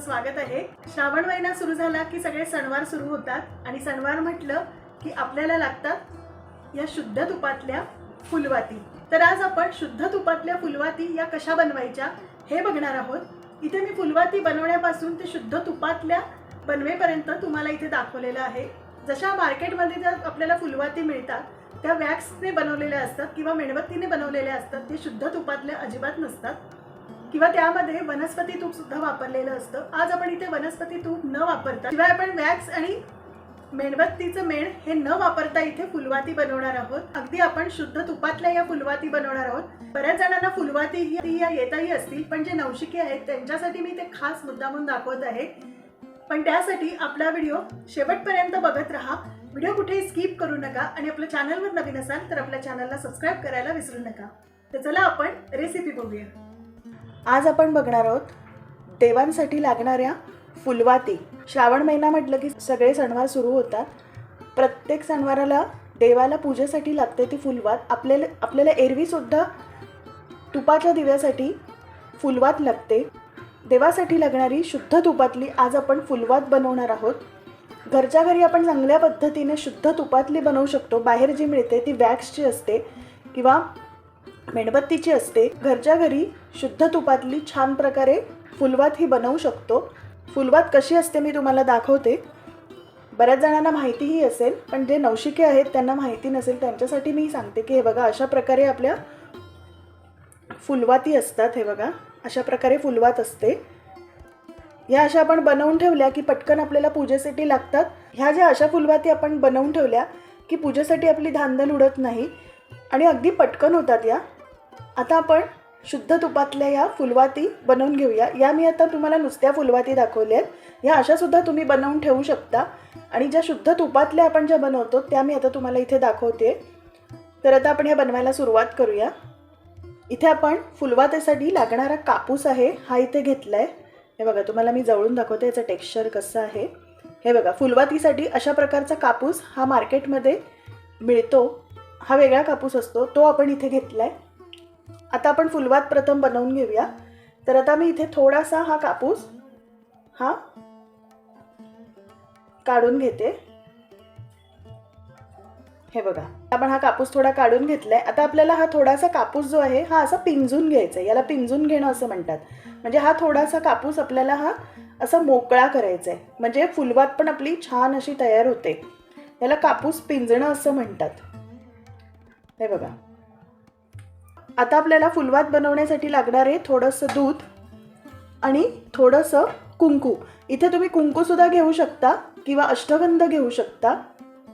स्वागत आहे. श्रावण महिना सुरू झाला की सगळे सणवार सुरू होतात आणि सणवार म्हटलं की आपल्याला लागतात या शुद्ध तुपातल्या फुलवाती. तर आज आपण शुद्ध तुपातल्या फुलवाती या कशा बनवायच्या हे बघणार आहोत. इथे मी फुलवाती बनवण्यापासून ते शुद्ध तुपातल्या बनवेपर्यंत तुम्हाला इथे दाखवलेलं आहे. जशा मार्केटमध्ये ज्या आपल्याला फुलवाती मिळतात त्या वॅक्सने बनवलेल्या असतात किंवा मेणबत्तीने बनवलेल्या असतात ते शुद्ध तुपातल्या अजिबात नसतात. किंवा त्यामध्ये वनस्पती तूप सुद्धा वापरलेलं असतं. आज आपण इथे वनस्पती तूप न वापरता शिवाय आपण वॅक्स आणि मेणबत्तीचं मेण हे न वापरता इथे फुलवाती बनवणार आहोत. अगदी आपण शुद्ध तुपातल्या या फुलवाती बनवणार आहोत. बऱ्याच जणांना फुलवाती ही या येताही असतील पण जे नवशिके आहेत त्यांच्यासाठी मी ते खास मुद्दामून दाखवत आहे. पण त्यासाठी आपला व्हिडिओ शेवटपर्यंत बघत राहा. व्हिडिओ कुठेही स्किप करू नका आणि आपल्या चॅनलवर नवीन असाल तर आपल्या चॅनलला सबस्क्राईब करायला विसरू नका. तर चला आपण रेसिपी बघूया. आज आपण बघणार आहोत देवांसाठी लागणाऱ्या फुलवाती. श्रावण महिना म्हटलं की सगळे सणवार सुरू होतात. प्रत्येक सणवाराला देवाला पूजेसाठी लागते ती फुलवात. आपल्याला आपल्याला एरवीसुद्धा तुपाच्या दिव्यासाठी फुलवात लागते. देवासाठी लागणारी शुद्ध तुपातली आज आपण फुलवात बनवणार आहोत. घरच्या घरी आपण चांगल्या पद्धतीने शुद्ध तुपातली बनवू शकतो. बाहेर जी मिळते ती वॅक्सची असते किंवा मेणबत्तीची असते. घरच्या घरी शुद्ध तुपातली छान प्रकारे फुलवात ही बनवू शकतो. फुलवात कशी असते मी तुम्हाला दाखवते. बऱ्याच जणांना माहितीही असेल पण जे नवशिके आहेत त्यांना माहिती नसेल त्यांच्यासाठी मी सांगते की हे बघा अशा प्रकारे आपल्या फुलवाती असतात हे बघा अशा प्रकारे फुलवात असते. ह्या अशा आपण बनवून ठेवल्या की पटकन आपल्याला पूजेसाठी लागतात. ह्या ज्या अशा फुलवाती आपण बनवून ठेवल्या की पूजेसाठी आपली धांदल उडत नाही आणि अगदी पटकन होतात या. आता आपण शुद्ध तुपातल्या या फुलवाती बनवून घेऊया. या मी आता तुम्हाला नुसत्या फुलवाती दाखवल्या आहेत ह्या अशासुद्धा तुम्ही बनवून ठेवू शकता. आणि ज्या शुद्ध तुपातल्या आपण ज्या बनवतो त्या मी आता तुम्हाला इथे दाखवते. तर आता आपण ह्या बनवायला सुरुवात करूया. इथे आपण फुलवातीसाठी लागणारा कापूस आहे हा इथे घेतला आहे हे बघा तुम्हाला मी जवळून दाखवते याचं टेक्स्चर कसं आहे. हे बघा फुलवातीसाठी अशा प्रकारचा कापूस हा मार्केटमध्ये मिळतो. हा वेगळा कापूस असतो तो आपण इथे घेतला आहे आता आपण फुलवात प्रथम बनवून घेऊया. तर आता मी इथे थोडासा हा कापूस हा काढून घेते. हे बघा आपण हा कापूस थोडा काढून घेतलाय. आता आपल्याला हा थोडासा कापूस जो आहे हा असा पिंजून घ्यायचा आहे याला पिंजून घेणं असं म्हणतात. म्हणजे हा थोडासा कापूस आपल्याला हा असा मोकळा करायचा आहे म्हणजे फुलवात पण आपली छान अशी तयार होते. याला कापूस पिंजणं असं म्हणतात. हे बघा. आता आपल्याला फुलवात बनवण्यासाठी लागणार आहे थोडंसं दूध आणि थोडंसं कुंकू. इथे तुम्ही कुंकूसुद्धा घेऊ शकता किंवा अष्टगंध घेऊ शकता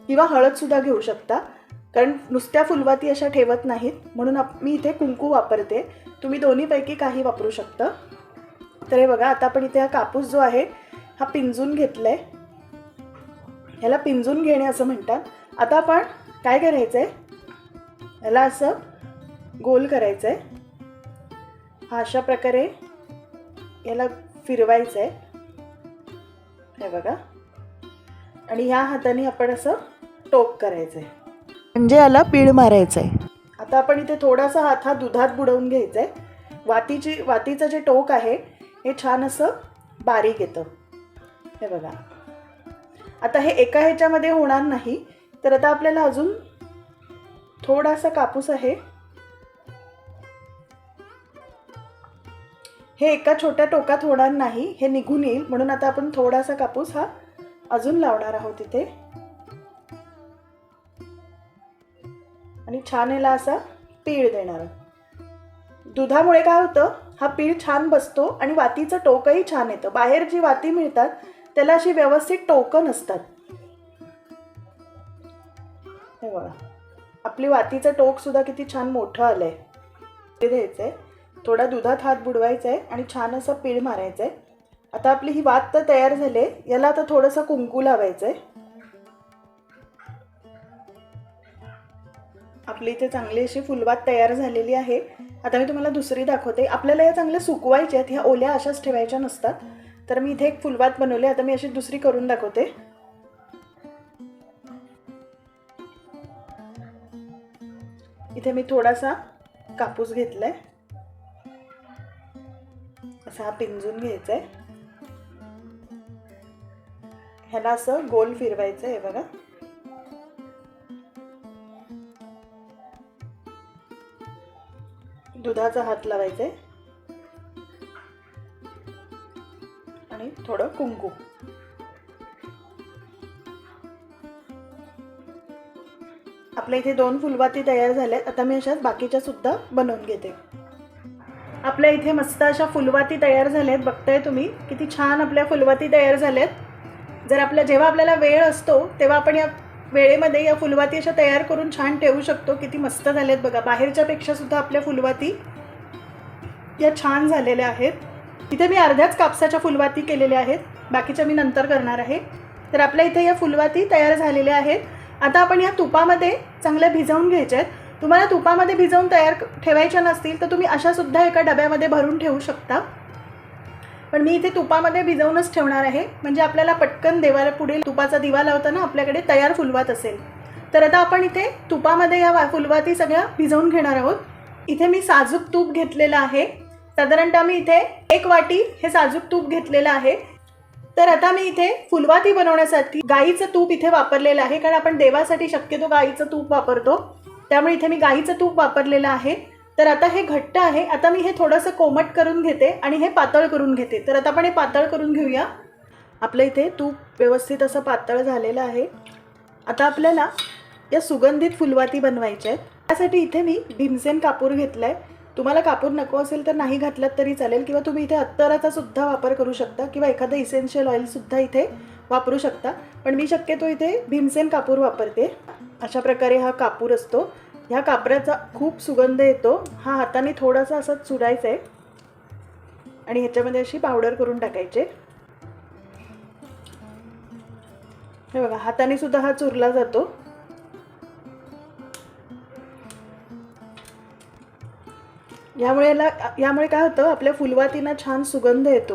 किंवा हळदसुद्धा घेऊ शकता. कारण नुसत्या फुलवाती अशा ठेवत नाहीत. म्हणून आप मी इथे कुंकू वापरते. तुम्ही दोन्हीपैकी काही वापरू शकता. तर हे बघा आता आपण इथे हा कापूस जो आहे हा पिंजून घेतला आहे ह्याला पिंजून घेणे असं म्हणतात. आता आपण काय करायचं आहे ह्याला असं गोल करायचं आहे हा अशा प्रकारे याला फिरवायचं आहे हे बघा. आणि ह्या हाताने आपण असं टोक करायचं आहे म्हणजे याला पीळ मारायचं आहे आता आपण इथे थोडासा हात हा दुधात बुडवून घ्यायचा आहे वातीची वातीचं जे टोक आहे हे छान असं बारीक येतं. हे बघा. आता हे एका ह्याच्यामध्ये होणार नाही. तर आता आपल्याला अजून थोडासा कापूस आहे. हे एका छोट्या टोकात होणार नाही हे निघून येईल. म्हणून आता आपण थोडासा कापूस हा अजून लावणार आहोत इथे. आणि छान याला असा पीळ देणार. दुधामुळे काय होतं हा पीळ छान बसतो आणि वातीचं टोकही छान येतं. बाहेर जी वाती मिळतात त्याला अशी व्यवस्थित टोकं नसतात. हे बघा. आपली वातीचं टोक सुद्धा किती छान मोठं आलंय. ते द्यायचं आहे थोडा दुधात हात बुडवायचा आहे आणि छान असं पीळ मारायचं आहे आता आपली ही वात तर तयार झाली आहे याला आता थोडंसं कुंकू लावायचं आहे आपली इथे चांगली अशी फुलवात तयार झालेली आहे. आता मी तुम्हाला दुसरी दाखवते. आपल्याला या चांगल्या सुकवायच्या आहेत ह्या ओल्या अशाच ठेवायच्या नसतात. तर मी इथे एक फुलवात बनवली आता मी अशी दुसरी करून दाखवते. इथे मी थोडासा कापूस घेतलाय. असा हा पिंजून घ्यायचा आहे ह्याला असं गोल फिरवायचं आहे बघा. दुधाचा हात लावायचा आहे आणि थोडं कुंकू. आपल्या इथे दोन फुलवाती तयार झाल्यात आता मी अशाच बाकीच्या सुद्धा बनवून घेते. आपल्या इथे मस्त अशा फुलवाती तयार झाल्या आहेत बघताय तुम्ही किती छान आपल्या फुलवाती तयार झाल्यात. जर आपल्या जेव्हा आपल्याला वेळ असतो तेव्हा आपण या वेळेमध्ये या फुलवाती अशा तयार करून छान ठेवू शकतो. किती मस्त झाल्यात बघा. बाहेरच्यापेक्षा सुद्धा आपल्या फुलवाती या छान झालेल्या आहेत. इथे मी अर्ध्याच कापसाच्या फुलवाती केलेल्या आहेत. बाकीच्या मी नंतर करणार आहे. तर आपल्या इथे या फुलवाती तयार झालेल्या आहेत. आता आपण या तुपामध्ये चांगल्या भिजवून घ्यायच्या आहेत. तुम्हाला तुपामध्ये भिजवून तयार ठेवायच्या नसतील तर तुम्ही अशा सुद्धा एका डब्यामध्ये भरून ठेवू शकता. पण मी इथे तुपामध्ये भिजवूनच ठेवणार आहे. म्हणजे आपल्याला पटकन देवाला पुढे तुपाचा दिवा लावताना आपल्याकडे तयार फुलवात असेल. तर आता आपण इथे तुपामध्ये या वा- फुलवाती सगळ्या भिजवून घेणार आहोत. इथे मी साजूक तूप घेतलेलं आहे. साधारणतः मी इथे एक वाटी हे साजूक तूप घेतलेलं आहे. तर आता मी इथे फुलवाती बनवण्यासाठी गाईचं तूप इथे वापरलेलं आहे. कारण आपण देवासाठी शक्यतो गाईचं तूप वापरतो. त्यामुळे इथे मी गाईचं तूप वापरलेलं आहे. तर आता हे घट्ट आहे. आता मी हे थोडंसं कोमट करून घेते आणि हे पातळ करून घेते. तर आता आपण हे पातळ करून घेऊया. आपलं इथे तूप व्यवस्थित असं पातळ झालेलं आहे. आता आपल्याला या सुगंधित फुलवाती बनवायच्या आहेत. त्यासाठी इथे मी भीमसेन कापूर घेतला आहे तुम्हाला कापूर नको असेल तर नाही घातलात तरी चालेल किंवा तुम्ही इथे अत्तराचा सुद्धा वापर करू शकता किंवा एखादं इसेन्शियल ऑइलसुद्धा इथे वापरू शकता. पण मी शक्यतो इथे भीमसेन कापूर वापरते. अशा प्रकारे हा कापूर असतो. ह्या कापराचा खूप सुगंध येतो. हा हाताने थोडासा असा चुडायचा आहे. आणि ह्याच्यामध्ये अशी पावडर करून टाकायचे. हे बघा हाताने सुद्धा हा चुरला जातो. यामुळे याला यामुळे काय होतं आपल्या फुलवातींना छान सुगंध येतो.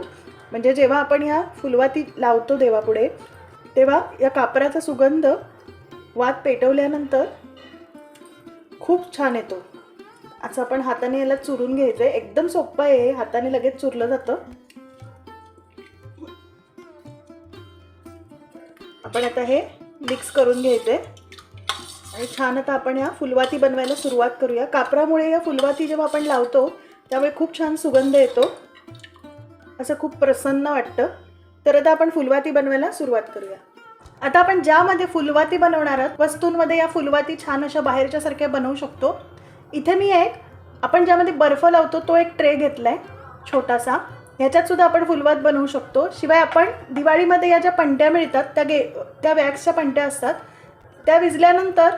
म्हणजे जेव्हा आपण ह्या फुलवाती लावतो देवापुढे तेव्हा या कापराचा सुगंध वात पेटवल्यानंतर खूप छान येतो. असं आपण हाताने याला चुरून घ्यायचं आहे एकदम सोपं आहे. हाताने लगेच चुरलं जातं. आपण आता हे मिक्स करून घ्यायचं आहे आणि छान आता आपण या फुलवाती बनवायला सुरुवात करूया. कापरामुळे या फुलवाती जेव्हा आपण लावतो त्यामुळे खूप छान सुगंध येतो. असं खूप प्रसन्न वाटतं. तर आता आपण फुलवाती बनवायला सुरुवात करूया. आता आपण ज्यामध्ये फुलवाती बनवणार आहोत वस्तूंमध्ये या फुलवाती छान अशा बाहेरच्या सारख्या बनवू शकतो. इथे मी एक आपण ज्यामध्ये बर्फ लावतो तो एक ट्रे घेतला आहे छोटासा ह्याच्यातसुद्धा आपण फुलवात बनवू शकतो. शिवाय आपण दिवाळीमध्ये या ज्या पंट्या मिळतात त्या गे त्या वॅक्सच्या पंट्या असतात त्या विजल्यानंतर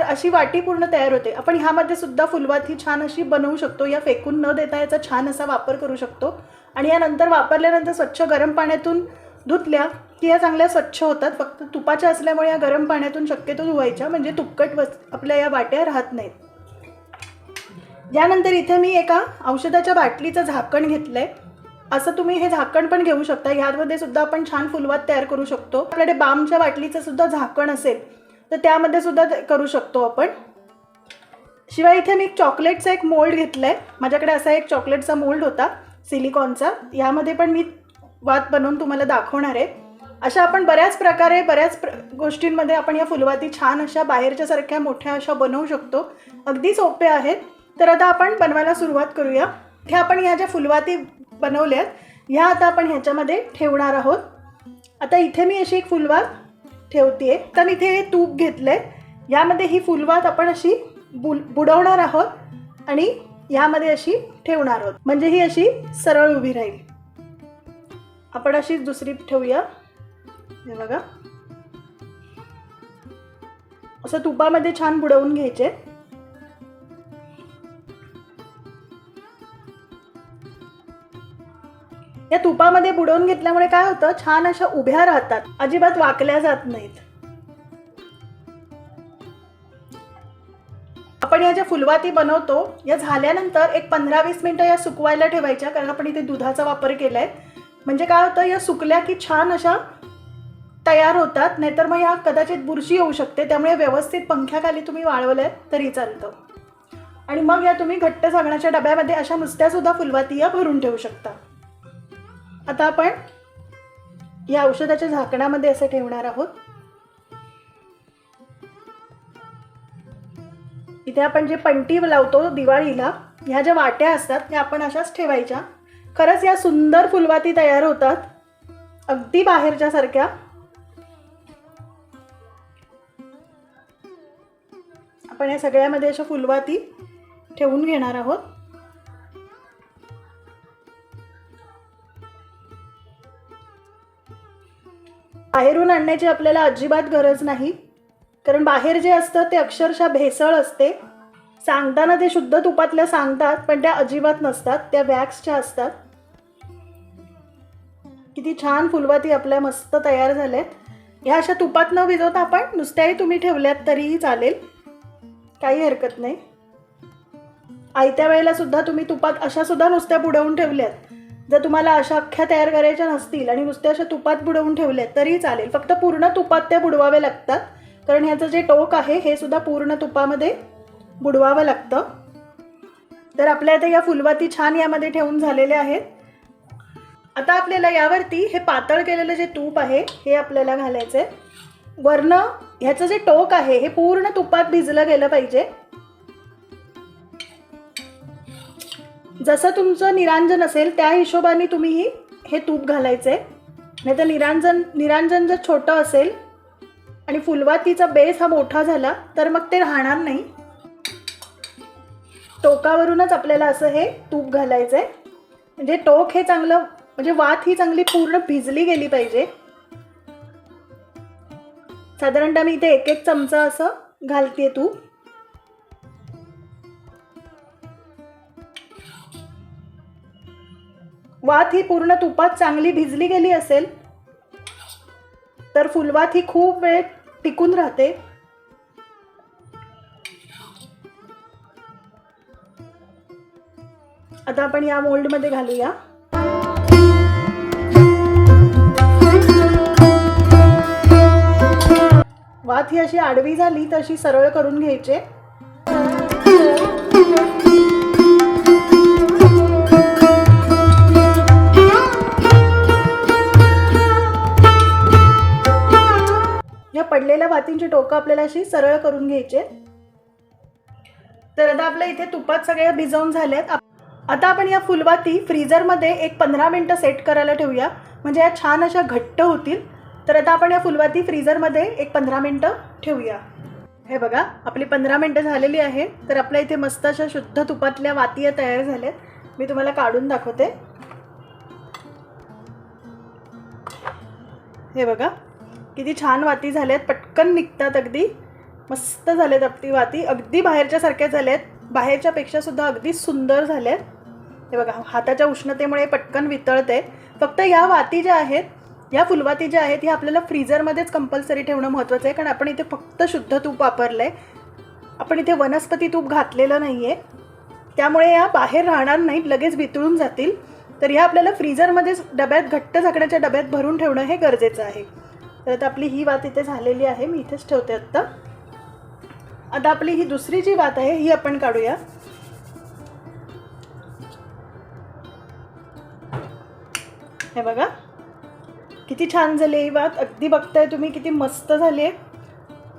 अशी वाटी पूर्ण तयार होते. आपण ह्यामध्ये सुद्धा फुलवाती छान अशी बनवू शकतो. या फेकून न देता याचा छान असा वापर करू शकतो. आणि यानंतर वापरल्यानंतर स्वच्छ गरम पाण्यातून धुतल्या की या चांगल्या स्वच्छ होतात. फक्त तुपाच्या असल्यामुळे या गरम पाण्यातून शक्यतो धुवायच्या. म्हणजे तुपकट वस आपल्या या वाट्या राहत नाहीत. यानंतर इथे मी एका औषधाच्या बाटलीचं झाकण घेतलं आहे असं तुम्ही हे झाकण पण घेऊ शकता. ह्यामध्ये सुद्धा आपण छान फुलवात तयार करू शकतो. आपल्याकडे बामच्या बाटलीचं सुद्धा झाकण असेल तर त्यामध्ये सुद्धा करू शकतो आपण. शिवाय इथे मी एक चॉकलेटचा एक मोल्ड घेतला आहे माझ्याकडे असा एक चॉकलेटचा मोल्ड होता सिलिकॉनचा. यामध्ये पण मी वात बनवून तुम्हाला दाखवणार आहे. अशा आपण बऱ्याच प्रकारे बऱ्याच प्र गोष्टींमध्ये आपण या फुलवाती छान अशा बाहेरच्यासारख्या मोठ्या अशा बनवू शकतो. अगदी सोपे आहेत. तर आता आपण बनवायला सुरुवात करूया. इथे आपण ह्या ज्या फुलवाती बनवल्यात ह्या आता आपण ह्याच्यामध्ये ठेवणार आहोत. आता इथे मी अशी एक फुलवात ठेवते तर इथे हे तूप घेतलं आहे यामध्ये ही फुलवात आपण अशी बुल बुडवणार आहोत आणि यामध्ये अशी ठेवणार आहोत. म्हणजे ही अशी सरळ उभी राहील. आपण अशीच दुसरी ठेवूया. हे बघा. असं तुपामध्ये छान बुडवून घ्यायचे. या तुपामध्ये बुडवून घेतल्यामुळे काय होतं? छान अशा उभ्या राहतात. अजिबात वाकल्या जात नाहीत. आपण या ज्या फुलवाती बनवतो या झाल्यानंतर एक पंधरा वीस मिनटं या सुकवायला ठेवायच्या कारण आपण इथे दुधाचा वापर केला आहे म्हणजे काय होतं या सुकल्या की छान अशा तयार होतात नाहीतर मग या कदाचित बुरशी येऊ शकते. त्यामुळे व्यवस्थित पंख्याखाली तुम्ही वाळवल्या तरी चालतं. आणि मग या तुम्ही घट्ट सांगण्याच्या डब्यामध्ये अशा नुसत्यासुद्धा फुलवाती या भरून ठेवू शकता. आता आपण या औषधाच्या झाकणामध्ये असं ठेवणार आहोत. इथे आपण जे पंटी लावतो दिवाळीला ह्या ज्या वाट्या असतात त्या आपण अशाच ठेवायच्या. खरंच या सुंदर फुलवाती तयार होतात. अगदी बाहेरच्या सारख्या. आपण या सगळ्यामध्ये अशा फुलवाती ठेवून घेणार आहोत. बाहेरून आणण्याची आपल्याला अजिबात गरज नाही. कारण बाहेर जे असतं ते अक्षरशः भेसळ असते. सांगताना ते शुद्ध तुपातल्या सांगतात पण त्या अजिबात नसतात. त्या वॅक्सच्या असतात. किती छान फुलवाती आपल्या मस्त तयार झाल्यात. ह्या अशा तुपात न भिजवता आपण नुसत्याही तुम्ही ठेवल्यात तरीही चालेल. काही हरकत नाही. आयत्या वेळेला सुद्धा तुम्ही तुपात अशा सुद्धा नुसत्या बुडवून ठेवल्यात. जर तुम्हाला अशा अख्ख्या तयार करायच्या नसतील आणि नुसत्या अशा तुपात बुडवून ठेवल्यात तरी चालेल. फक्त पूर्ण तुपात त्या बुडवाव्या लागतात. कारण ह्याचं जे टोक आहे हे सुद्धा पूर्ण तुपामध्ये बुडवावं लागतं. तर आपल्या इथे या फुलवाती छान यामध्ये ठेवून झालेल्या आहेत. आता आपल्याला यावरती हे पातळ केलेलं जे तूप आहे हे आपल्याला घालायचं आहे वरनं ह्याचं जे टोक आहे हे पूर्ण तुपात भिजलं गेलं पाहिजे. जसं तुमचं निरांजन असेल त्या हिशोबाने तुम्ही हे तूप घालायचं आहे नाही तर निरांजन निरांजन जर छोटं असेल आणि फुलवातीचा बेस हा मोठा झाला तर मग ते राहणार नाही. टोकावरूनच आपल्याला असं हे तूप घालायचं आहे म्हणजे टोक हे चांगलं म्हणजे वात ही चांगली पूर्ण भिजली गेली पाहिजे. साधारणतः मी इथे एक एक चमचा असं घालते तूप वात ही पूर्ण तुपात चांगली भिजली गेली असेल तर फुलवात ही खूप वेळ टिकून राहते. आता आपण या मोल्डमध्ये घालूया. वात ही अशी आडवी झाली तर अशी सरळ करून घ्यायचे. या पडलेल्या वातींची टोकं आपल्याला अशी सरळ करून घ्यायचे. तर आता आपल्या इथे तुपात सगळ्या भिजवून झाल्यात. आता आपण या फुलवाती फ्रीजरमध्ये एक पंधरा मिनटं सेट करायला ठेवूया. म्हणजे या छान अशा घट्ट होतील. तर आता आपण या फुलवाती फ्रीजरमध्ये एक पंधरा मिनटं ठेवूया. हे बघा आपली पंधरा मिनटं झालेली आहे. तर आपल्या इथे मस्त अशा शुद्ध तुपातल्या वातिया तयार झाल्यात. मी तुम्हाला काढून दाखवते. हे बघा किती छान वाती झाल्यात. पटकन निघतात अगदी. मस्त झाल्यात आपली वाती. अगदी बाहेरच्या सारख्या झाल्यात. बाहेरच्यापेक्षासुद्धा सुद्धा अगदी सुंदर झाल्यात. हे बघा हाताच्या उष्णतेमुळे पटकन वितळते फक्त या वाती ज्या आहेत या फुलवाती ज्या आहेत ह्या आपल्याला फ्रीजरमध्येच कंपल्सरी ठेवणं महत्त्वाचं आहे कारण आपण इथे फक्त शुद्ध तूप वापरलं आहे आपण इथे वनस्पती तूप घातलेलं नाही आहे त्यामुळे या बाहेर राहणार नाहीत लगेच वितळून जातील. तर ह्या आपल्याला फ्रीजरमध्येच डब्यात घट्ट झाकण्याच्या डब्यात भरून ठेवणं हे गरजेचं आहे. तर आता आपली ही वात इथे झालेली आहे मी इथेच ठेवते आत्ता. आता आपली ही दुसरी जी वात आहे ही आपण काढूया. हे बघा. किती छान झाली आहे ही वात. अगदी बघताय तुम्ही किती मस्त झाली आहे.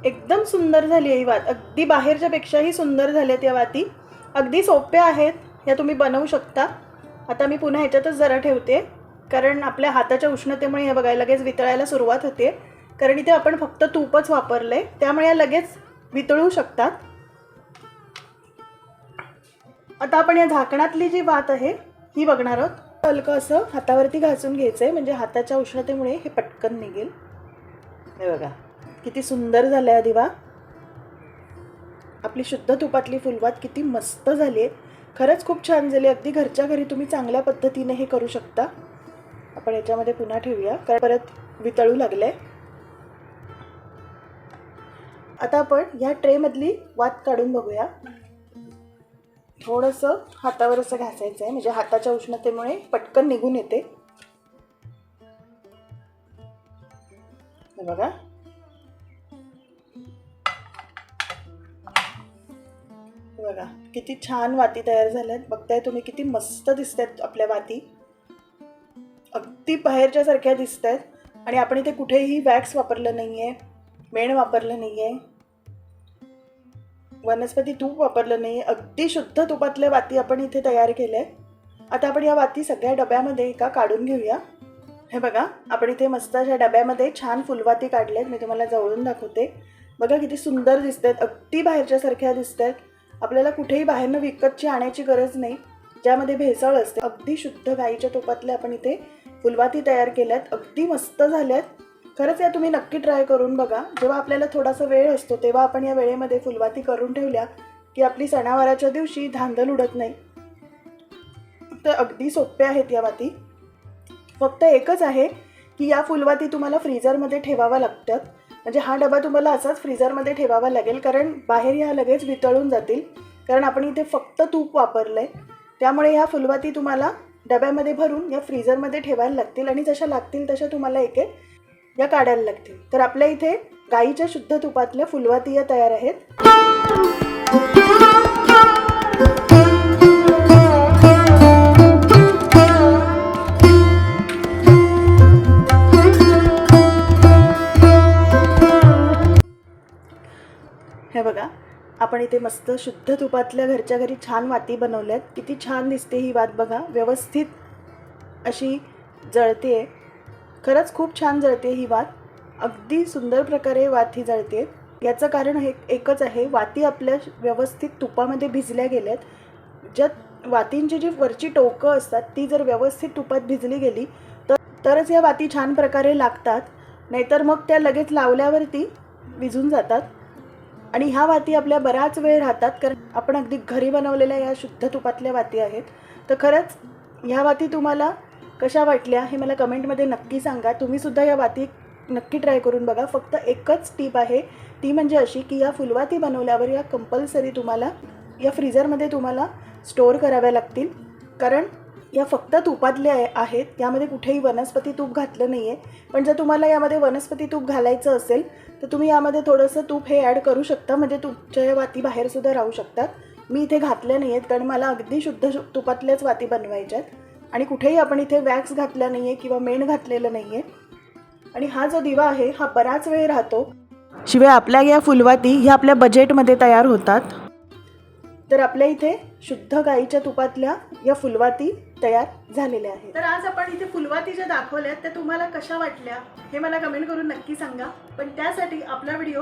एकदम सुंदर झाली आहे ही वात. अगदी बाहेरच्यापेक्षाही सुंदर सुंदर झाल्यात या वाती. अगदी सोप्या आहेत या तुम्ही बनवू शकता. आता मी पुन्हा ह्याच्यातच जरा ठेवते. कारण आपल्या हाताच्या उष्णतेमुळे हे बघायला लगेच वितळायला सुरुवात होते. कारण इथे आपण फक्त तूपच वापरलं आहे त्यामुळे या लगेच वितळू शकतात. आता आपण या झाकणातली जी वात आहे ही बघणार आहोत. हलकं असं हातावरती घासून घ्यायचं आहे म्हणजे हाताच्या उष्णतेमुळे हे पटकन निघेल. हे बघा किती सुंदर झालं आहे दिवा. आपली शुद्ध तुपातली फुलवात किती मस्त झाली आहे खरंच खूप छान झाली. अगदी घरच्या घरी तुम्ही चांगल्या पद्धतीने हे करू शकता. आपण याच्यामध्ये पुन्हा ठेवूया. कारण परत वितळू लागले आता आपण ह्या ट्रेमधली वात काढून बघूया. थोडंसं हातावर असं घासायचं आहे म्हणजे हाताच्या उष्णतेमुळे पटकन निघून येते. बघा. बघा किती छान वाती तयार झाल्यात. बघताय तुम्ही किती मस्त दिसत आहेत आपल्या वाती. अगदी बाहेरच्या सारख्या दिसत आहेत आणि आपण इथे कुठेही वॅक्स वापरलं नाही आहे मेण वापरलं नाही आहे वनस्पती तूप वापरलं नाही अगदी शुद्ध तुपातल्या वाती आपण इथे तयार केल्या आहे आता आपण या वाती सगळ्या डब्यामध्ये एका काढून घेऊया. हे बघा आपण इथे मस्त अशा डब्यामध्ये छान फुलवाती काढल्यात मी तुम्हाला जवळून दाखवते. बघा किती सुंदर दिसत आहेत अगदी बाहेरच्यासारख्या दिसत आहेत आपल्याला कुठेही बाहेरनं विकतची आणायची गरज नाही. ज्यामध्ये भेसळ असते अगदी शुद्ध गाईच्या तुपातल्या आपण इथे फुलवाती तयार केल्यात अगदी मस्त झाल्यात. खरंच या तुम्ही नक्की ट्राय करून बघा. जेव्हा आपल्याला थोडासा वेळ असतो तेव्हा आपण या वेळेमध्ये फुलवाती करून ठेवल्या की आपली सणावाराच्या दिवशी धांदल उडत नाही. तर अगदी सोपे आहेत या वाती. फक्त एकच आहे की या फुलवाती तुम्हाला फ्रीझरमध्ये ठेवाव्या लागतात. म्हणजे हा डबा तुम्हाला असाच फ्रीजरमध्ये ठेवावा लागेल कारण बाहेर ह्या लगेच वितळून जातील. कारण आपण इथे फक्त तूप वापरलं आहे त्यामुळे ह्या फुलवाती तुम्हाला डब्यामध्ये भरून या फ्रीजरमध्ये ठेवायला लागतील आणि जशा लागतील तशा तुम्हाला एक एक या काढायला लागतील तर आपल्या इथे गाईच्या शुद्ध तुपातल्या फुलवाती या तयार आहेत. हे बघा आपण इथे मस्त शुद्ध तुपातल्या घरच्या घरी छान वाती बनवल्यात. किती छान दिसते ही वात बघा. व्यवस्थित अशी जळते. आहे खरंच खूप छान जळते ही वात. अगदी सुंदर प्रकारे वात ही जळते. याचं कारण हे एकच आहे वाती आपल्या व्यवस्थित तुपामध्ये भिजल्या गेल्यात. ज्या वातींची जी वरची टोकं असतात ती जर व्यवस्थित तुपात भिजली गेली तर तरच या वाती छान प्रकारे लागतात. नाहीतर मग त्या लगेच लावल्यावरती विझून जातात. आणि ह्या वाती आपल्या बराच वेळ राहतात कारण आपण अगदी घरी बनवलेल्या या शुद्ध तुपातल्या वाती आहेत. तर खरंच ह्या वाती तुम्हाला कशा वाटल्या हे मला कमेंटमध्ये नक्की सांगा. तुम्हीसुद्धा या वाती नक्की ट्राय करून बघा. फक्त एकच टीप आहे. ती म्हणजे अशी की या फुलवाती बनवल्यावर या कंपल्सरी तुम्हाला या फ्रीजरमध्ये तुम्हाला स्टोअर कराव्या लागतील. कारण या फक्त तुपातल्या आहेत. यामध्ये कुठेही वनस्पती तूप घातलं नाही आहे पण जर तुम्हाला यामध्ये वनस्पती तूप घालायचं असेल तर तुम्ही यामध्ये थोडंसं तूप हे ॲड करू शकता. म्हणजे तुमच्या या वाती बाहेरसुद्धा राहू शकतात. मी इथे घातल्या नाही आहेत कारण मला अगदी शुद्ध तुपातल्याच वाती बनवायच्या आहेत आणि कुठेही आपण इथे वॅक्स घातला नाही आहे किंवा मेण घातलेलं नाही आहे आणि हा जो दिवा आहे हा बराच वेळ राहतो. शिवाय आपल्या या फुलवाती ह्या आपल्या बजेटमध्ये तयार होतात. तर आपल्या इथे शुद्ध गाईच्या तुपातल्या या फुलवाती तयार झालेल्या आहेत. तर आज आपण इथे फुलवाती ज्या दाखवल्या त्या तुम्हाला कशा वाटल्या? हे मला कमेंट करून नक्की सांगा. पण त्यासाठी आपला व्हिडिओ